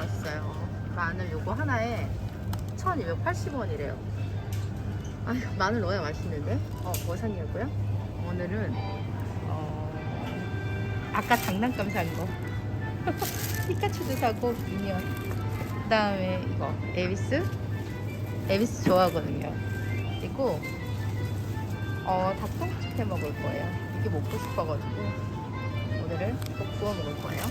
왔어요. 마늘 요거 하나에 1280원이래요. 아 마늘 넣어야 맛있는데? 어, 뭐 샀냐고요? 오늘은 어, 아까 장난감 산 거. 피카츄도 사고 미니언. 그 다음에 이거 에비스. 에비스 좋아하거든요. 그리고 어, 닭똥집 해 먹을 거예요. 이게 먹고 싶어가지고 오늘은 꼭 구워 먹을 거예요.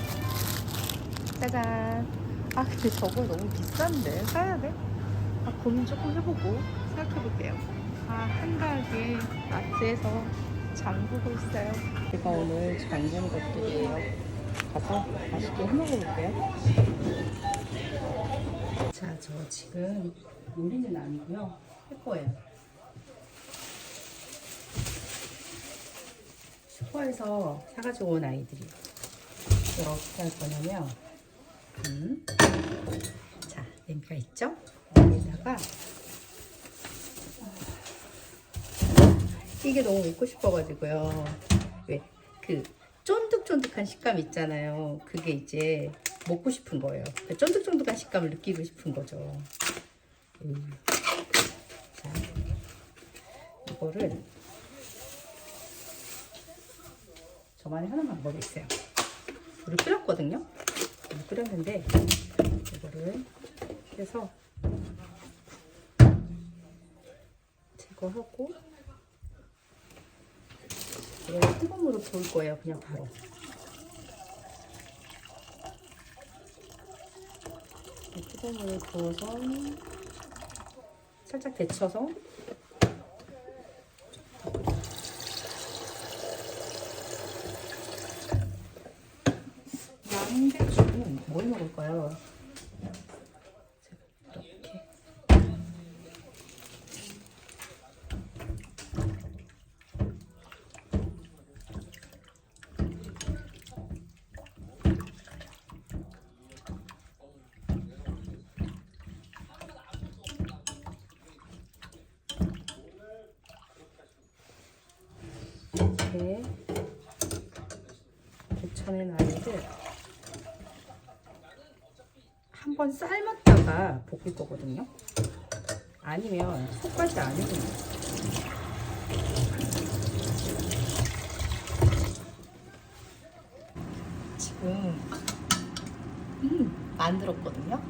짜잔. 아 근데 저거 너무 비싼데 사야 돼? 아, 고민 조금 해보고 생각해볼게요. 아 한가하게 마트에서 장 보고 있어요. 제가 오늘 장본 것들이에요. 가서 맛있게 해 먹어볼게요. 자, 저 지금 요리는 아니고요. 할 거예요. 슈퍼에서 사가지고 온 아이들이 어떻게 할 거냐면 음. 자 냄비가 있죠? 여기다가 이게 너무 먹고 싶어가지고요 왜 그 쫀득쫀득한 식감 있잖아요 그게 이제 먹고 싶은 거예요 그 쫀득쫀득한 식감을 느끼고 싶은 거죠 음. 자 이거를 저만이 하나만 먹고 있어요. 물을 끓였거든요. 끓였는데 이거를 해서 제거하고 이걸 뜨거운 물을 부을 거예요. 그냥 바로. 뜨거운 물을 부어서 살짝 데쳐서 양배추는 뭘 먹을까요? 제가 이렇게 이렇게 데쳐낸 아이를 한번 삶았다가 볶을 거거든요. 아니면 속까지 안 해도. 지금 음, 만들었거든요.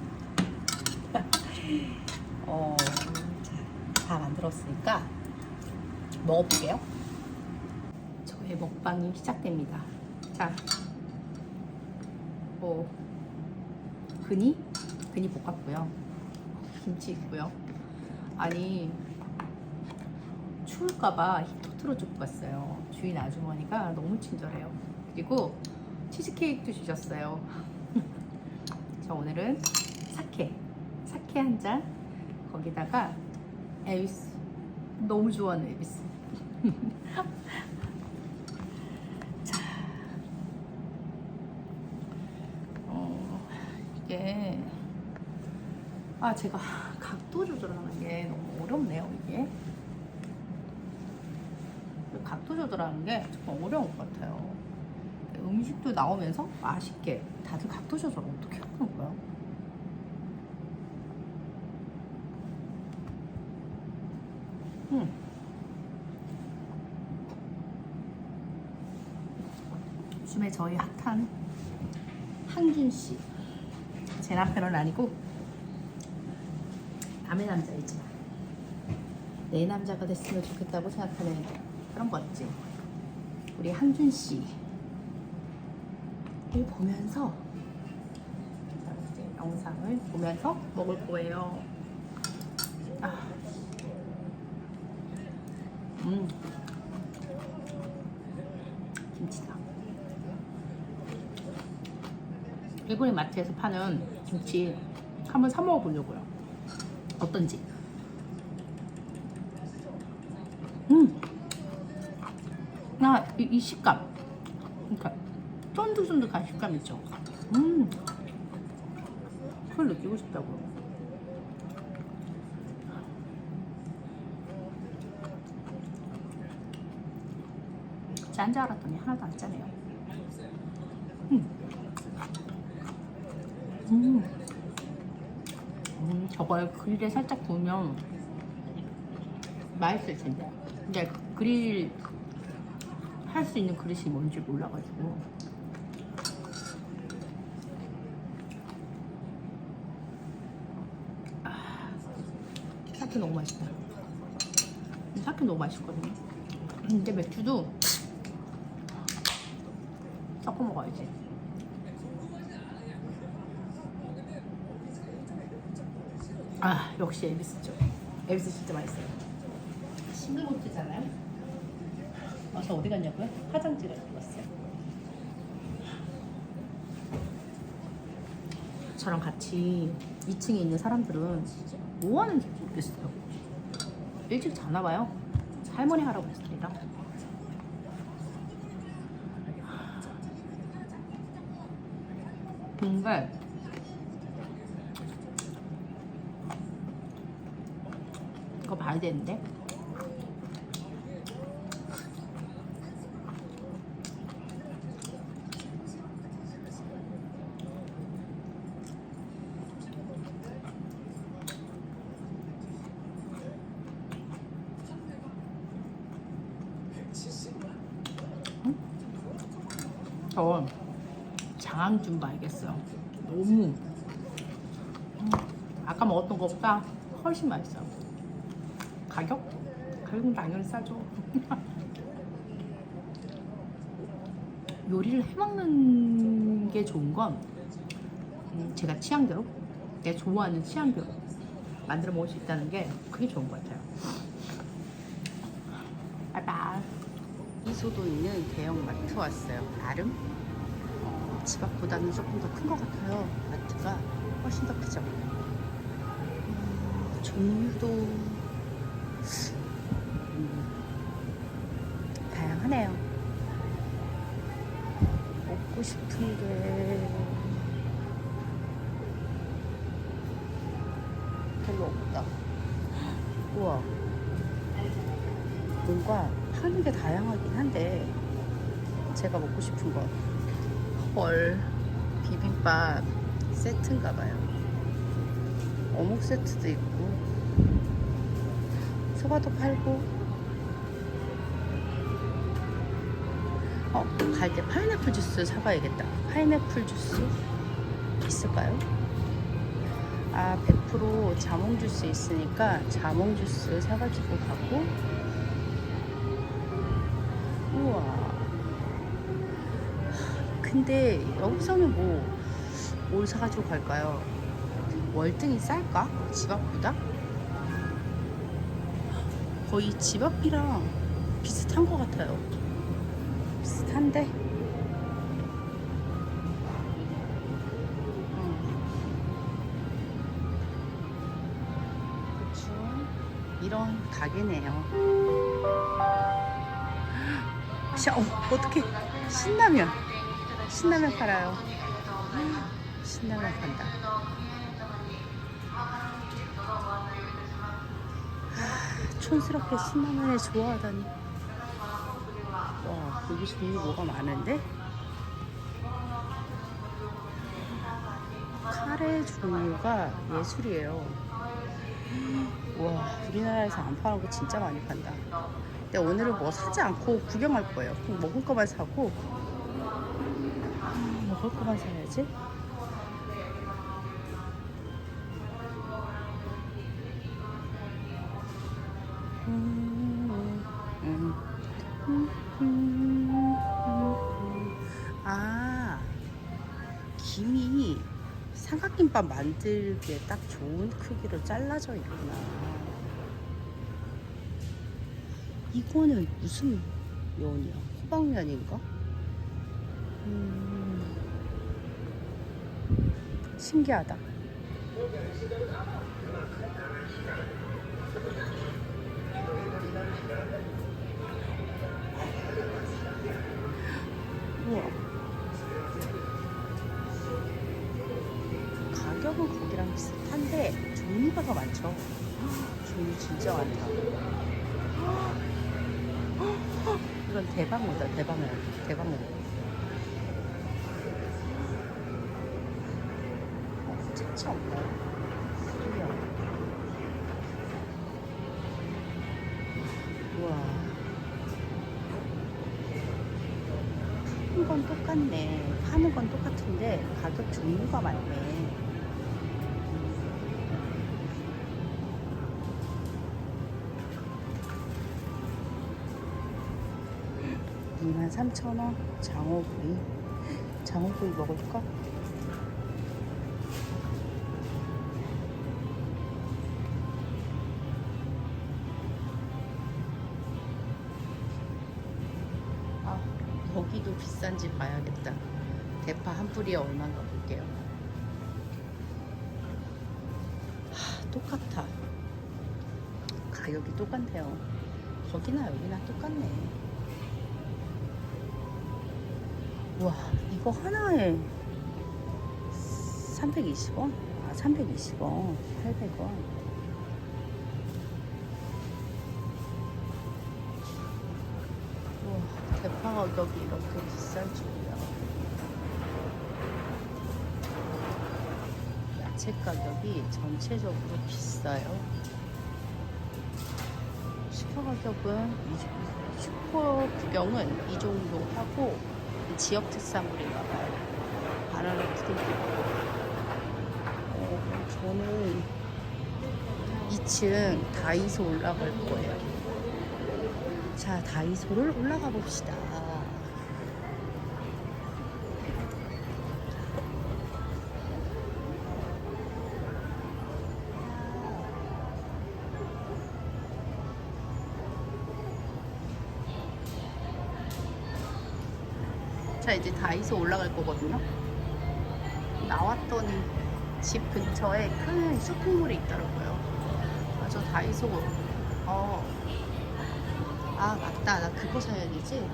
어, 자, 다 만들었으니까 먹어볼게요. 저의 먹방이 시작됩니다. 자, 뭐 근이 근이 볶았고요. 김치 있고요. 아니 추울까봐 틀어주고 갔어요. 주인 아주머니가 너무 친절해요. 그리고 치즈케이크도 주셨어요. 저 오늘은 사케 사케 한 잔 거기다가 에비스 너무 좋아하는 에비스 이게 아 제가 각도 조절하는 게 너무 어렵네요 이게 각도 조절하는 게 조금 어려운 것 같아요 음식도 나오면서 맛있게 다들 각도 조절 어떻게 하는 거야? 음. 요즘에 저희 핫한 항준 씨. 제 남편은 아니고 남의 남자이지만 내 남자가 됐으면 좋겠다고 생각하는 그런 거 있지. 우리 항준 씨를 보면서 영상을 보면서 먹을 거예요. 아. 음. 김치다. 일본의 마트에서 파는 김치 한번 사 먹어보려고요. 어떤지. 음. 아, 이, 이 식감. 그러니까 쫀득쫀득한 식감 있죠. 음. 그걸 느끼고 싶다고요. 짠줄 알았더니 하나도 안 짜네요. 음. 음. 저걸 그릴에 살짝 구우면 맛있을 텐데. 근데 그릴 할 수 있는 그릇이 뭔지 몰라가지고. 아, 사케 너무 맛있다. 사케 너무 맛있거든요. 근데 맥주도 섞어 먹어야지. 아 역시 에비스죠. 에비스 진짜 맛있어요. 싱글모트잖아요. 와서 어디 갔냐고요? 화장지를 입었어요. 저랑 같이 2층에 있는 사람들은 진짜 뭐 하는지 모르겠어요. 일찍 자나 봐요. 할머니 하라고 했습니다. 근데 이거 봐야 되는데 저 장암 좀 봐야겠어요. 너무 음, 아까 먹었던 것보다 훨씬 맛있어요. 가격? 가격은 당연히 싸죠. 요리를 해먹는 게 좋은 건 음, 제가 취향대로 내가 좋아하는 취향대로 만들어 먹을 수 있다는 게 그게 좋은 것 같아요. 바이바이. 이소도 있는 대형 마트 왔어요. 나름 어, 집 앞보다는 조금 더 큰 것 같아요. 마트가 훨씬 더 크죠. 음, 종류도 음, 다양하네요. 먹고 싶은 게 별로 없다. 우와. 뭔가 파는 게 다양하긴 한데 제가 먹고 싶은 건 헐 비빔밥 세트인가 봐요 어묵 세트도 있고 소바도 팔고 어, 갈 때 파인애플 주스 사가야겠다 파인애플 주스 있을까요? 아, 100% 자몽 주스 있으니까 자몽 주스 사가지고 가고 우와. 근데 여기서는 뭐 뭘 사가지고 갈까요? 월등히 쌀까? 집 앞보다? 거의 집 앞이랑 비슷한 것 같아요. 비슷한데? 음. 대충 이런 가게네요. 샤, 어, 어떻게 신라면 신라면 팔아요 신라면 판다 촌스럽게 신라면을 좋아하다니. 와 여기 종류 뭐가 많은데? 카레 종류가 예술이에요. 와 우리나라에서 안 파는 거 진짜 많이 판다. 근데 오늘은 뭐 사지 않고 구경할 거예요. 먹을 거만 사고. 음, 먹을 거만 사야지. 아 김이 삼각김밥 만들기에 딱 좋은 크기로 잘라져 있구나. 이거는 무슨 면이야? 호박면인가? 음, 신기하다. 우와. 가격은 거기랑 비슷한데 종류가 더 많죠. 종류 진짜 많다. 이건 대방어다 대방어 대방어 어, 차차 없나요? 똑같네. 파는 건 똑같은데 가격 종류가 많네. 이만 삼천 원 장어구이. 장어구이 먹을까? 아, 여기도 비싼지 봐야 뿌리에 얼마인가 볼게요. 하, 똑같아. 가격이 똑같네요. 거기나 여기나 똑같네. 와, 이거 하나에 320원? 아, 320원. 800원. 우와, 대파 가격이 이렇게 비쌀 줄이야. 야채 가격이 전체적으로 비싸요. 슈퍼 가격은 슈퍼 구경은 이 정도 하고 지역 특산물인가 봐요. 바나나 있고. 어, 저는 2층 다이소 올라갈 거예요. 자, 다이소를 올라가 봅시다. 자, 이제 다이소 올라갈 거거든요. 나왔더니 집 근처에 큰 쇼핑몰이 있더라고요. 아, 저 다이소, 어, 아, 맞다. 나 그거 사야 되지?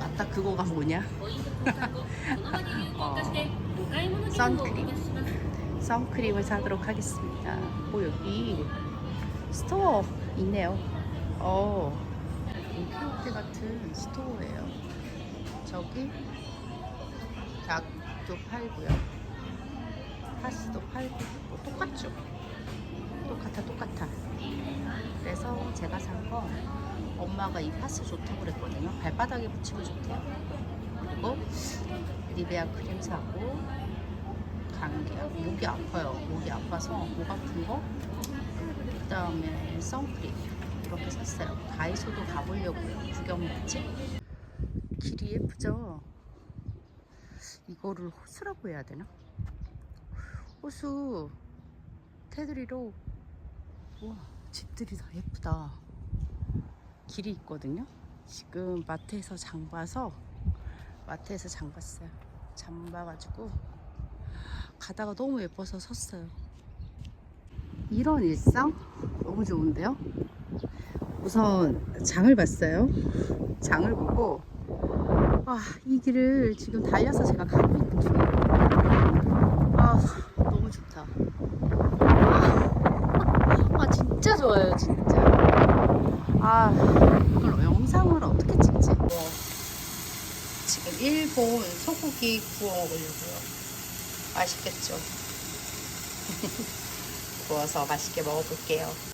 맞다. 그거가 뭐냐? 어, 선크림. 선크림을 사도록 하겠습니다. 오, 여기 스토어 있네요. 어, 인피오테 같은 스토어예요. 저기 닭도 팔고요. 파스도 팔고 뭐 똑같죠? 똑같아 똑같아. 그래서 제가 산건 엄마가 이 파스 좋다고 그랬거든요. 발바닥에 붙이고 좋대요. 그리고 니베아 크림 사고 감기약 목이 아파요. 목이 아파서 목 아픈 거. 그다음에 선크림 이렇게 샀어요. 다이소도 가보려고요. 구경 맛집. 예쁘죠? 이거를 호수라고 해야 되나? 호수 테두리로. 우와 집들이 다 예쁘다. 길이 있거든요? 지금 마트에서 장 봐서 마트에서 장 봤어요. 장 봐가지고 가다가 너무 예뻐서 섰어요. 이런 일상? 너무 좋은데요? 우선 장을 봤어요. 장을 보고 와, 이 길을 지금 달려서 제가 가고 있는 중이에요. 아, 너무 좋다. 아, 아, 진짜 좋아요, 진짜. 아, 이걸 영상을 어떻게 찍지? 뭐, 지금 일본 소고기 구워 먹으려고요. 맛있겠죠? 구워서 맛있게 먹어볼게요.